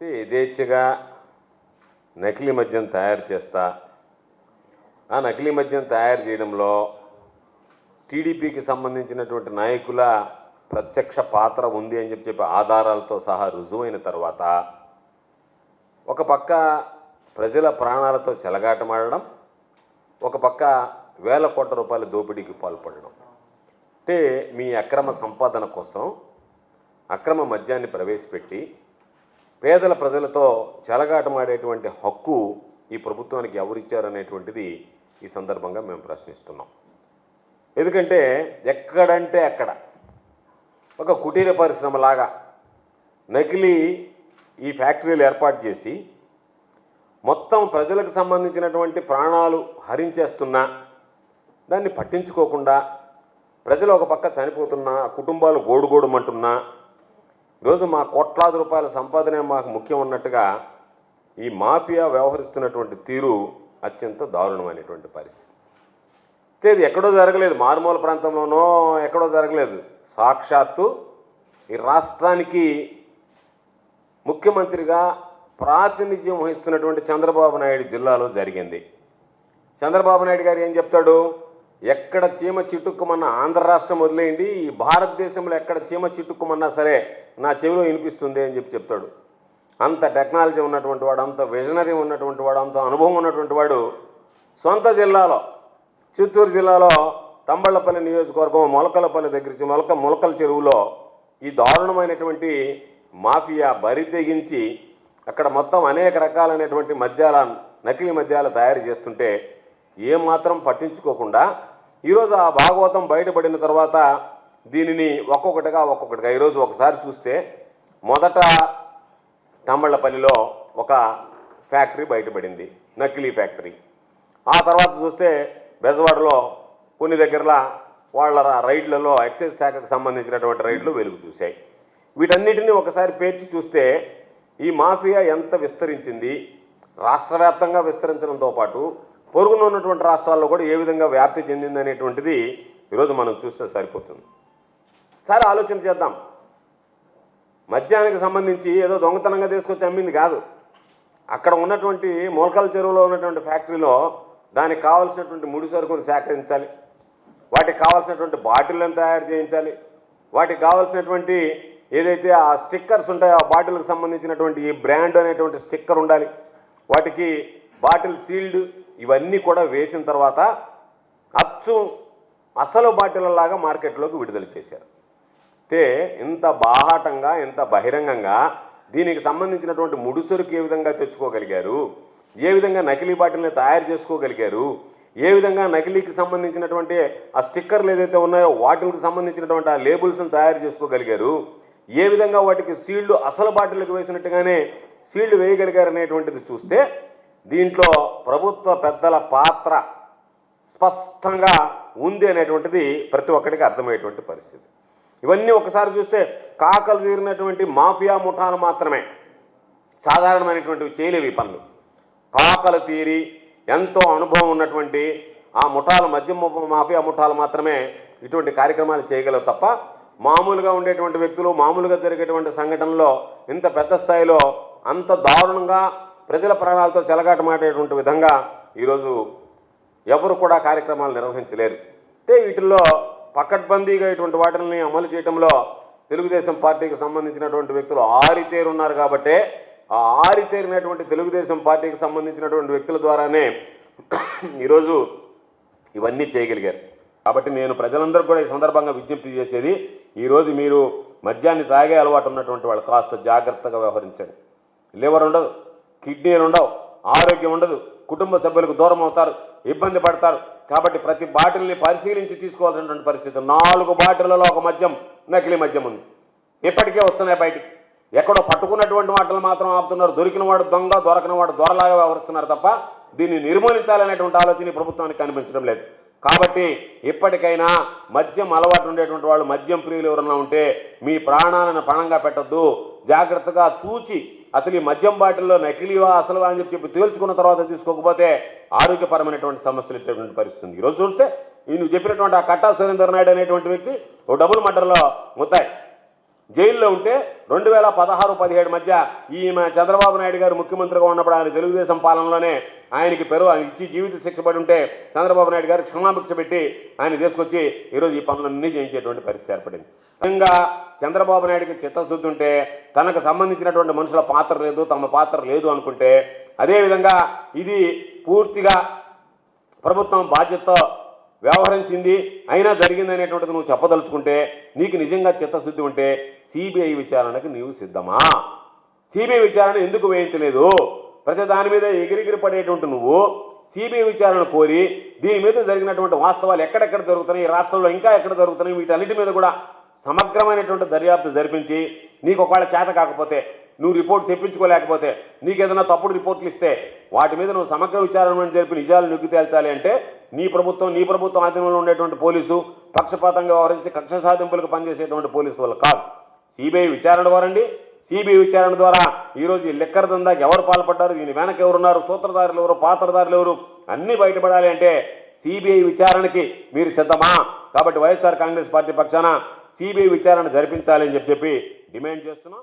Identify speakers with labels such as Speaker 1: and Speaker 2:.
Speaker 1: అయితే యథేచ్ఛగా నకిలీ మద్యం తయారు చేస్తా. ఆ నకిలీ మద్యం తయారు చేయడంలో టీడీపీకి సంబంధించినటువంటి నాయకుల ప్రత్యక్ష పాత్ర ఉంది అని చెప్పి చెప్పి ఆధారాలతో సహా రుజువైన తర్వాత ఒక పక్క ప్రజల ప్రాణాలతో చెలగాటమాడడం ఒక పక్క వేల కోట్ల రూపాయల దోపిడీకి పాల్పడడం. అంటే మీ అక్రమ సంపాదన కోసం అక్రమ మద్యాన్ని ప్రవేశపెట్టి పేదల ప్రజలతో చెలగాటమాడేటువంటి హక్కు ఈ ప్రభుత్వానికి ఎవరిచ్చారనేటువంటిది ఈ సందర్భంగా మేము ప్రశ్నిస్తున్నాం. ఎందుకంటే ఎక్కడంటే అక్కడ ఒక కుటీర పరిశ్రమలాగా నకిలీ ఈ ఫ్యాక్టరీలు ఏర్పాటు చేసి మొత్తం ప్రజలకు సంబంధించినటువంటి ప్రాణాలు హరించేస్తున్నా దాన్ని పట్టించుకోకుండా ప్రజలు ఒక పక్క చనిపోతున్నా కుటుంబాలు గోడుగోడుమంటున్నా ఈరోజు మా కోట్లాది రూపాయల సంపాదనే మాకు ముఖ్యం ఉన్నట్టుగా ఈ మాఫియా వ్యవహరిస్తున్నటువంటి తీరు అత్యంత దారుణమైనటువంటి పరిస్థితి. ఇది ఎక్కడో జరగలేదు. మారుమూల ప్రాంతంలోనో ఎక్కడో జరగలేదు. సాక్షాత్తు ఈ రాష్ట్రానికి ముఖ్యమంత్రిగా ప్రాతినిధ్యం వహిస్తున్నటువంటి చంద్రబాబు నాయుడు జిల్లాలో జరిగింది. చంద్రబాబు నాయుడు గారు ఏం చెప్తాడు? ఎక్కడ చీమ చిట్టుక్కుమన్నా ఆంధ్ర రాష్ట్రం వదిలేయండి ఈ భారతదేశంలో ఎక్కడ చీమ చిట్టుక్కుమన్నా సరే నా చెవిలో వినిపిస్తుంది అని చెప్పి చెప్తాడు. అంత టెక్నాలజీ ఉన్నటువంటి వాడు అంత విజనరీ ఉన్నటువంటి వాడు అంత అనుభవం ఉన్నటువంటి వాడు సొంత జిల్లాలో చిత్తూరు జిల్లాలో తంబళ్ళపల్లి నియోజకవర్గం మొలకలపల్లి దగ్గర మొలక మొలకల చెరువులో ఈ దారుణమైనటువంటి మాఫియా బరి తెగించి అక్కడ మొత్తం అనేక రకాలైనటువంటి మద్యాల నకిలీ మద్యాలు తయారు చేస్తుంటే ఏమాత్రం పట్టించుకోకుండా ఈరోజు ఆ భాగవతం బయటపడిన తర్వాత దీనిని ఒక్కొక్కటిగా ఒక్కొక్కటిగా ఈరోజు ఒకసారి చూస్తే మొదట తమ్మళ్ళపల్లిలో ఒక ఫ్యాక్టరీ బయటపడింది నకిలీ ఫ్యాక్టరీ. ఆ తర్వాత చూస్తే బెజవాడలో కొన్ని దగ్గరలో వాళ్ళ రైడ్లలో ఎక్సైజ్ శాఖకు సంబంధించినటువంటి రైడ్లు వెలుగు చూశాయి. వీటన్నిటిని ఒకసారి పేర్చి చూస్తే ఈ మాఫియా ఎంత విస్తరించింది రాష్ట్ర వ్యాప్తంగా విస్తరించడంతో పాటు పొరుగున ఉన్నటువంటి రాష్ట్రాల్లో కూడా ఏ విధంగా వ్యాప్తి చెందింది అనేటువంటిది ఈరోజు మనం చూస్తే సరిపోతుంది. సరే ఆలోచన చేద్దాం. మద్యానికి సంబంధించి ఏదో దొంగతనంగా తీసుకొచ్చి అమ్మింది కాదు. అక్కడ ఉన్నటువంటి మొలకల చెరువులో ఉన్నటువంటి ఫ్యాక్టరీలో దానికి కావాల్సినటువంటి ముడి సరుకును సేకరించాలి. వాటికి కావాల్సినటువంటి బాటిళ్ళను తయారు చేయించాలి. వాటికి కావాల్సినటువంటి ఏదైతే ఆ స్టిక్కర్స్ ఉంటాయో ఆ బాటిల్కి సంబంధించినటువంటి ఈ బ్రాండ్ అనేటువంటి స్టిక్కర్ ఉండాలి. వాటికి బాటిల్ సీల్డ్ ఇవన్నీ కూడా వేసిన తర్వాత అచ్చు అసలు బాటిలలాగా మార్కెట్లోకి విడుదల చేశారు. అయితే ఇంత బాహాటంగా ఇంత బహిరంగంగా దీనికి సంబంధించినటువంటి ముడుసరుకు ఏ విధంగా తెచ్చుకోగలిగారు? ఏ విధంగా నకిలీ బాటిల్ని తయారు చేసుకోగలిగారు? ఏ విధంగా నకిలీకి సంబంధించినటువంటి ఆ స్టిక్కర్లు ఏదైతే ఉన్నాయో వాటికి సంబంధించినటువంటి ఆ లేబుల్స్ని తయారు చేసుకోగలిగారు? ఏ విధంగా వాటికి సీల్డ్ అసలు బాటిల్కి వేసినట్టుగానే సీల్డ్ వేయగలిగారు అనేటువంటిది చూస్తే దీంట్లో ప్రభుత్వ పెద్దల పాత్ర స్పష్టంగా ఉంది అనేటువంటిది ప్రతి ఒక్కరికి అర్థమయ్యేటువంటి పరిస్థితి. ఇవన్నీ ఒకసారి చూస్తే కాకలు తీరినటువంటి మాఫియా ముఠాలు మాత్రమే. సాధారణమైనటువంటివి చేయలేవి పనులు. కాకలు తీరి ఎంతో అనుభవం ఉన్నటువంటి ఆ ముఠాలు మధ్య మాఫియా ముఠాలు మాత్రమే ఇటువంటి కార్యక్రమాలు చేయగలవు తప్ప మామూలుగా ఉండేటువంటి వ్యక్తులు మామూలుగా జరిగేటువంటి సంఘటనలో ఇంత పెద్ద స్థాయిలో అంత దారుణంగా ప్రజల ప్రాణాలతో చెలగాటమాడేటువంటి విధంగా ఈరోజు ఎవరు కూడా కార్యక్రమాలు నిర్వహించలేరు. అంటే వీటిల్లో పకడ్బందీగా ఇటువంటి వాటిని అమలు చేయడంలో తెలుగుదేశం పార్టీకి సంబంధించినటువంటి వ్యక్తులు ఆరితేరు ఉన్నారు కాబట్టే ఆ ఆరితేరినటువంటి తెలుగుదేశం పార్టీకి సంబంధించినటువంటి వ్యక్తుల ద్వారానే ఈరోజు ఇవన్నీ చేయగలిగారు. కాబట్టి నేను ప్రజలందరూ కూడా ఈ సందర్భంగా విజ్ఞప్తి చేసేది ఈరోజు మీరు మద్యాన్ని తాగే అలవాటు ఉన్నటువంటి వాళ్ళు కాస్త జాగ్రత్తగా వ్యవహరించండి. లేవర్ ఉండదు. కిడ్నీలు ఉండవు ఆరోగ్యం ఉండదు కుటుంబ సభ్యులకు దూరం అవుతారు ఇబ్బంది పడతారు. కాబట్టి ప్రతి బాటిల్ని పరిశీలించి తీసుకోవాల్సినటువంటి పరిస్థితి. నాలుగు బాటిళ్ళలో ఒక మద్యం నకిలీ మద్యం ఉంది. ఇప్పటికే వస్తున్నాయి బయటికి. ఎక్కడో పట్టుకున్నటువంటి వాటిని మాత్రం ఆపుతున్నారు. దొరికిన వాడు దొంగ దొరకని వాడు దొరలాగా వ్యవహరిస్తున్నారు తప్ప దీన్ని నిర్మూలించాలనేటువంటి ఆలోచన ప్రభుత్వానికి కనిపించడం లేదు. కాబట్టి ఇప్పటికైనా మద్యం అలవాటు ఉండేటువంటి వాళ్ళు మద్యం ప్రియులు ఎవరన్నా ఉంటే మీ ప్రాణాలను పణంగా పెట్టద్దు. జాగ్రత్తగా చూచి అసలు ఈ మద్యం బాటిల్లో నకిలీవా అసలువా అని చెప్పి తేల్చుకున్న తర్వాత తీసుకోకపోతే ఆరోగ్యపరమైనటువంటి సమస్యలు ఇచ్చేటువంటి పరిస్థితి ఈరోజు చూస్తే నువ్వు చెప్పినటువంటి ఆ కట్టా సురేందర్ నాయుడు అనేటువంటి వ్యక్తి ఓ డబుల్ మర్డర్లో ముద్దాయి. జైల్లో ఉంటే రెండు వేల పదహారు పదిహేడు మధ్య ఈమె చంద్రబాబు నాయుడు గారు ముఖ్యమంత్రిగా ఉన్నప్పుడు ఆయన తెలుగుదేశం పాలనలోనే ఆయనకి పెరుగు ఆయన ఇచ్చి జీవిత శిక్ష పడి ఉంటే చంద్రబాబు నాయుడు గారు క్షమాభిక్ష పెట్టి ఆయన తీసుకొచ్చి ఈరోజు ఈ పనులన్నీ చేయించేటువంటి పరిస్థితి ఏర్పడింది. నిజంగా చంద్రబాబు నాయుడికి చిత్తశుద్ధి ఉంటే తనకు సంబంధించినటువంటి మనుషుల పాత్ర లేదు తమ పాత్ర లేదు అనుకుంటే అదేవిధంగా ఇది పూర్తిగా ప్రభుత్వం బాధ్యతతో వ్యవహరించింది అయినా జరిగింది అనేటువంటిది నువ్వు చెప్పదలుచుకుంటే నీకు నిజంగా చిత్తశుద్ధి ఉంటే సిబిఐ విచారణకు నీవు సిద్ధమా? సిబిఐ విచారణ ఎందుకు వేయించలేదు? ప్రతి దాని మీద ఎగిరిగిరి పడేటువంటి నువ్వు సిబిఐ విచారణ కోరి దీని మీద జరిగినటువంటి వాస్తవాలు ఎక్కడెక్కడ జరుగుతున్నాయి ఈ రాష్ట్రంలో ఇంకా ఎక్కడ జరుగుతున్నాయి వీటన్నిటి మీద కూడా సమగ్రమైనటువంటి దర్యాప్తు జరిపించి నీకు ఒకవేళ చేత కాకపోతే నువ్వు రిపోర్ట్ తెప్పించుకోలేకపోతే నీకు ఏదైనా తప్పుడు రిపోర్ట్లు ఇస్తే వాటి మీద నువ్వు సమగ్ర విచారణ జరిపి నిజాలు నొక్కి తేల్చాలి అంటే నీ ప్రభుత్వం నీ ప్రభుత్వం ఆధీనంలో ఉండేటువంటి పోలీసు పక్షపాతంగా వ్యవహరించి కక్ష సాధింపులకు పనిచేసేటువంటి పోలీసు వాళ్ళు కాదు. సిబిఐ విచారణ కోరండి సిబిఐ విచారణ ద్వారా ఈరోజు ఈ లిక్కర్ దందాకి ఎవరు పాల్పడ్డారు దీని వెనక ఎవరున్నారు సూత్రధారులు ఎవరు పాత్రధారులు ఎవరు అన్నీ బయటపడాలి అంటే సిబిఐ విచారణకి మీరు సిద్ధమా? కాబట్టి వైఎస్ఆర్ కాంగ్రెస్ పార్టీ పక్షాన సిబిఐ విచారణ జరిపించాలని చెప్పి చెప్పి డిమాండ్ చేస్తున్నాం.